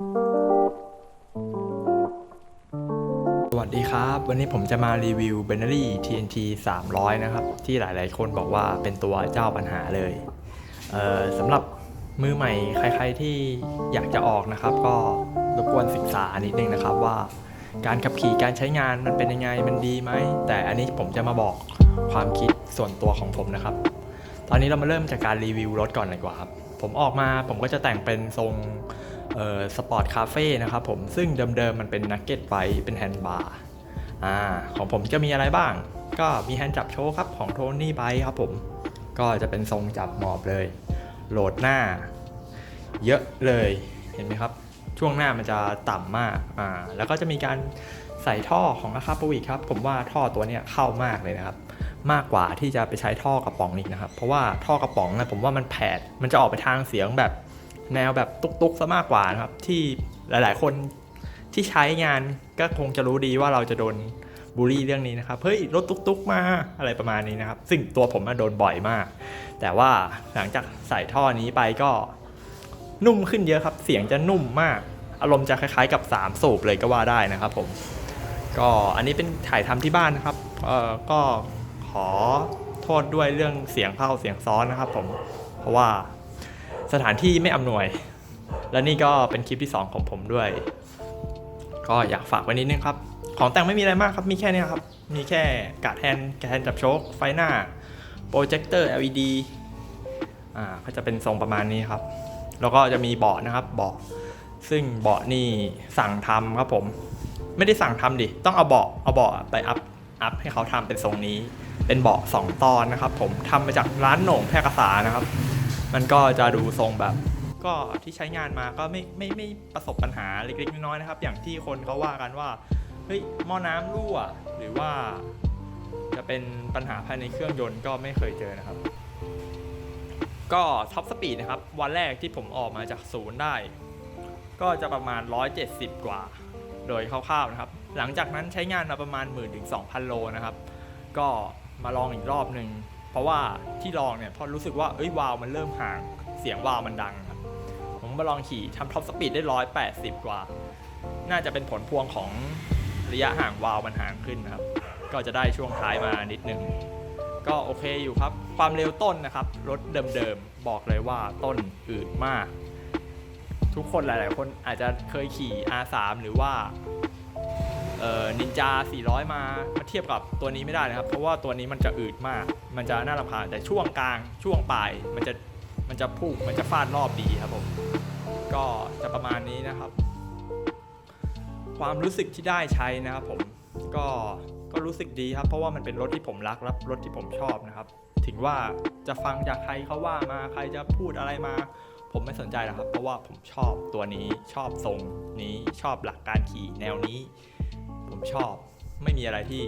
สวัสดีครับ วันนี้ผมจะมารีวิว b e n n e r y TNT 300 นะครับ ที่หลายๆคนบอกว่าเป็นตัวเจ้าปัญหาเลยเสำหรับมือใหม่ใครๆที่อยากจะออกนะครับ ก็รบกวนศึกษานิดนึงนะครับว่าการขับขี่การใช้งานมันเป็นยังไงมันดีไหม แต่อันนี้ผมจะมาบอกความคิดส่วนตัวของผมนะครับ ตอนนี้เรามาเริ่มจากการรีวิวรถก่อนเลยกว่าครับ ผมออกมาผมก็จะแต่งเป็นทรง สปอร์ตคาเฟ่นะครับผมซึ่งเดิมๆมันเป็นนักเก็ตไ e เป็นแฮนด์บาร์อ่าของผมจะมีอะไรบ้าง ก็มีแฮนด์จับโชว์ครับของโทนี่ไบครับผม ก็จะเป็นทรงจับหมอบเลย โหลดหน้า เยอะเลยเห็นไหมครับ ช่วงหน้ามันจะต่ำมากอ่าแล้วก็จะมีการใส่ท่อของอาคาปวิครับ ผมว่าท่อตัวนี้เข้ามากเลยนะครับ มากกว่าที่จะไปใช้ท่อกระป๋องอีกนะครับ เพราะว่าท่อกระป๋องนะผมว่ามันแผดมันจะออกไปทางเสียงแบบ แนวแบบตุกๆซะมากกว่านะครับ ที่หลายๆ คนที่ใช้งานก็คงจะรู้ดีว่าเราจะโดนบูลลี่เรื่องนี้นะครับ เฮ้ย รถตุกๆ มาอะไรประมาณนี้นะครับ ซึ่งตัวผมมาโดนบ่อยมาก แต่ว่าหลังจากใส่ท่อนี้ไปก็นุ่มขึ้นเยอะครับ เสียงจะนุ่มมาก อารมณ์จะคล้ายๆกับ 3 สูบเลยก็ว่าได้นะครับผม ก็อันนี้เป็นถ่ายทำที่บ้านนะครับ เอ่อ ก็ขอโทษด้วยเรื่องเสียงเข้าเสียงซ้อนนะครับผม เพราะว่า สถานที่ไม่อำนวย และนี่ก็เป็นคลิปที่ 2 ของผมด้วย ก็อยากฝากไว้นิดนึงครับ ของแต่งไม่มีอะไรมากครับ มีแค่นี้ครับ มีแค่กาดแฮนด์กาดแฮนด์จับโชคไฟหน้าโปรเจคเตอร์ LED อ่าก็จะเป็นทรงประมาณนี้ครับ แล้วก็จะมีเบาะนะครับเบาะซึ่งเบาะนี่สั่งทำครับผม ไม่ได้สั่งทำดิ ต้องเอาเบาะเอาเบาะไปอัพอัพให้เขาทำเป็นทรงนี้ เป็นเบาะ2ตอนนะครับ ผมทำมาจากร้านโหน่งแพร่กษานะครับ มันก็จะดูทรงแบบ ก็ที่ใช้งานมาก็ไม่ไม่ไม่ประสบปัญหาเล็กๆน้อยๆนะครับ อย่างที่คนเขาว่ากันว่าเฮ้ยหม้อน้ำรั่ว หรือว่า จะเป็นปัญหาภายในเครื่องยนต์ก็ไม่เคยเจอนะครับ ก็ท็อปสปีดนะครับ วันแรกที่ผมออกมาจากศูนย์ได้ ก็จะประมาณ 170 กว่า โดยคร่าวๆนะครับ หลังจากนั้นใช้งานมาประมาณ 1 0 0 0 0ถึง2,000 โลนะครับ ก็มาลองอีกรอบหนึ่ง เพราะว่าที่ลองเนี่ยพอรู้สึกว่าเอ้ยวาล์วมันเริ่มห่าง เสียงวาล์วมันดังครับผมมาลองขี่ทำท็อปสปีดได้180กว่า น่าจะเป็นผลพวงของระยะห่างวาล์วมันห่างขึ้นนะครับ ก็จะได้ช่วงท้ายมานิดนึง ก็โอเคอยู่ครับ ความเร็วต้นนะครับ รถเดิมๆ บอกเลยว่าต้นอืดมาก ทุกคนหลายๆ คนอาจจะเคยขี่ R3 หรือว่า นินจา 400 มามาเทียบกับตัวนี้ไม่ได้นะครับ เพราะว่าตัวนี้มันจะอืดมาก มันจะน่ารำคาญแต่ช่วงกลางช่วงปลายมันจะมันจะพุ่งมันจะฟาดรอบดีครับผมก็จะประมาณนี้นะครับ ความรู้สึกที่ได้ใช้นะครับผมก็ก็รู้สึกดีครับ เพราะว่ามันเป็นรถที่ผมรักและรถที่ผมชอบนะครับ ถึงว่าจะฟังจากใครเขาว่ามาใครจะพูดอะไรมา ผมไม่สนใจหรอกครับ เพราะว่าผมชอบตัวนี้ชอบทรงนี้ชอบหลักการขี่แนวนี้ ผมชอบ ไม่มีอะไรที่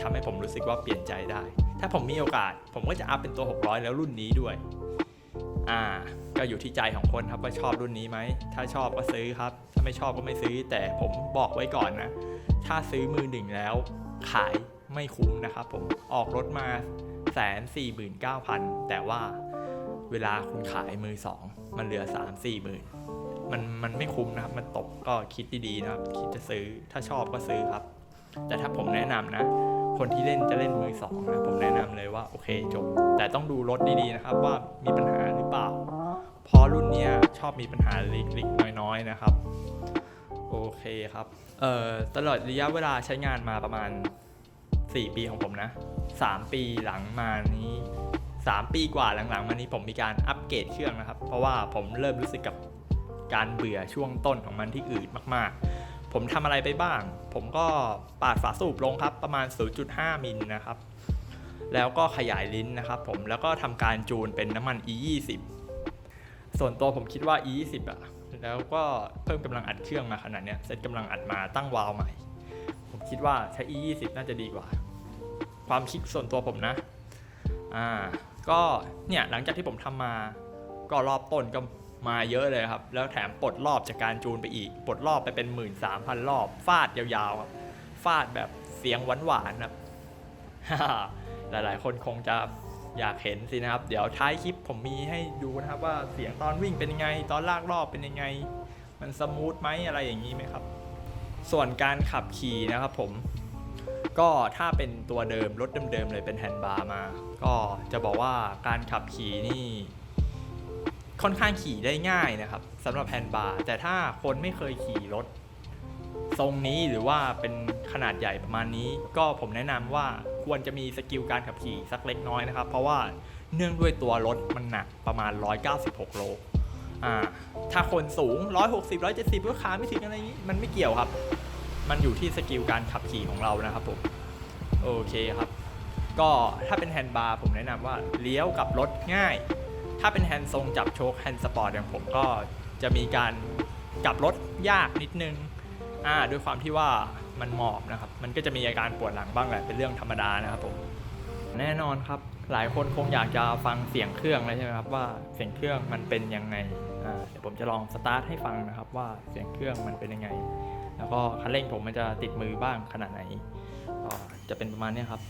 ทำให้ผมรู้สึกว่าเปลี่ยนใจได้ ถ้าผมมีโอกาส ผมก็จะอัพเป็นตัว 600 แล้วรุ่นนี้ด้วย อ่า ก็อยู่ที่ใจของคนครับว่าชอบรุ่นนี้ไหม ถ้าชอบก็ซื้อครับ ถ้าไม่ชอบก็ไม่ซื้อ แต่ผมบอกไว้ก่อนนะ ถ้าซื้อมือหนึ่งแล้วขายไม่คุ้มนะครับผม ออกรถมาแสนสี่หมื่นเก้าพันแต่ว่าเวลาคุณขายมือสองมันเหลือสามสี่หมื่น มันมันไม่คุ้มนะครับ มันตกก็คิดดีๆนะครับ คิดจะซื้อถ้าชอบก็ซื้อครับ แต่ถ้าผมแนะนำนะ คนที่เล่นจะเล่นมือสองนะผมแนะนำเลยว่าโอเคจบ แต่ต้องดูรถดีๆนะครับ ว่ามีปัญหาหรือเปล่าเพราะรุ่นเนี้ยชอบมีปัญหาเล็กๆน้อยๆนะครับ โอเคครับเอ่อตลอดระยะเวลาใช้งานมาประมาณ 4 ปีของผมนะ 3 ปีหลังมานี้ 3 ปีกว่าหลังๆ มานี้ผมมีการอัปเกรดเครื่องนะครับ เพราะว่าผมเริ่มรู้สึกกับ การเบื่อช่วงต้นของมันที่อืดมากๆ ผมทำอะไรไปบ้าง ผมก็ปาดฝาสูบลงครับประมาณ 0.5 มิลนะครับ แล้วก็ขยายลิ้นนะครับผมแล้วก็ทำการจูนเป็นน้ำมัน E20 ส่วนตัวผมคิดว่า E20 อะแล้วก็เพิ่มกำลังอัดเครื่องมาขนาดเนี้ยเซตกำลังอัดมาตั้งวาล์วใหม่ ผมคิดว่าใช้ E20 น่าจะดีกว่า ความคิดส่วนตัวผมนะอ่าก็เนี่ยหลังจากที่ผมทำมาก็รอบต้นก็ มาเยอะเลยครับ แล้วแถมปลดรอบจากการจูนไปอีก ปลดรอบไปเป็น 1 3 0 0 0 รอบ ฟาดยาวๆครับ ฟาดแบบเสียงหวานๆครับ หลายๆ คนคงจะอยากเห็นสินะครับ เดี๋ยวท้ายคลิปผมมีให้ดูนะครับว่าเสียงตอนวิ่งเป็นยังไง ตอนลากรอบเป็นยังไง มันสมูทไหมอะไรอย่างนี้ไหมครับ ส่วนการขับขี่นะครับผม ก็ถ้าเป็นตัวเดิมรถเดิมๆเลยเป็นแฮนด์บาร์มา ก็จะบอกว่าการขับขี่นี่ ค่อนข้างขี่ได้ง่ายนะครับสำหรับแฮนด์บาร์แต่ถ้าคนไม่เคยขี่รถ ทรงนี้หรือว่าเป็นขนาดใหญ่ประมาณนี้ ก็ผมแนะนำว่าควรจะมีสกิลการขับขี่สักเล็กน้อยนะครับ เพราะว่าเนื่องด้วยตัวรถมันหนักประมาณ 196 โลอ่าถ้าคนสูง 160 170ก็ขาไม่ถึงอะไรนี้มันไม่เกี่ยวครับ มันอยู่ที่สกิลการขับขี่ของเรานะครับผม โอเคครับ ก็ถ้าเป็นแฮนด์บาร์ผมแนะนำว่าเลี้ยวกับรถง่าย ถ้าเป็นแฮนด์ทรงจับโชคแฮนด์สปอร์ตอย่างผมก็จะมีการกลับรถยากนิดนึงอ่าด้วยความที่ว่ามันหมอบนะครับ มันก็จะมีอาการปวดหลังบ้างแหละเป็นเรื่องธรรมดานะครับผมแน่นอนครับ หลายคนคงอยากจะฟังเสียงเครื่องเลยใช่ไหมครับว่าเสียงเครื่องมันเป็นยังไงอ่าเดี๋ยวผมจะลองสตาร์ทให้ฟังนะครับว่าเสียงเครื่องมันเป็นยังไง แล้วก็คันเร่งผมมันจะติดมือบ้างขนาดไหนก็จะเป็นประมาณนี้ครับ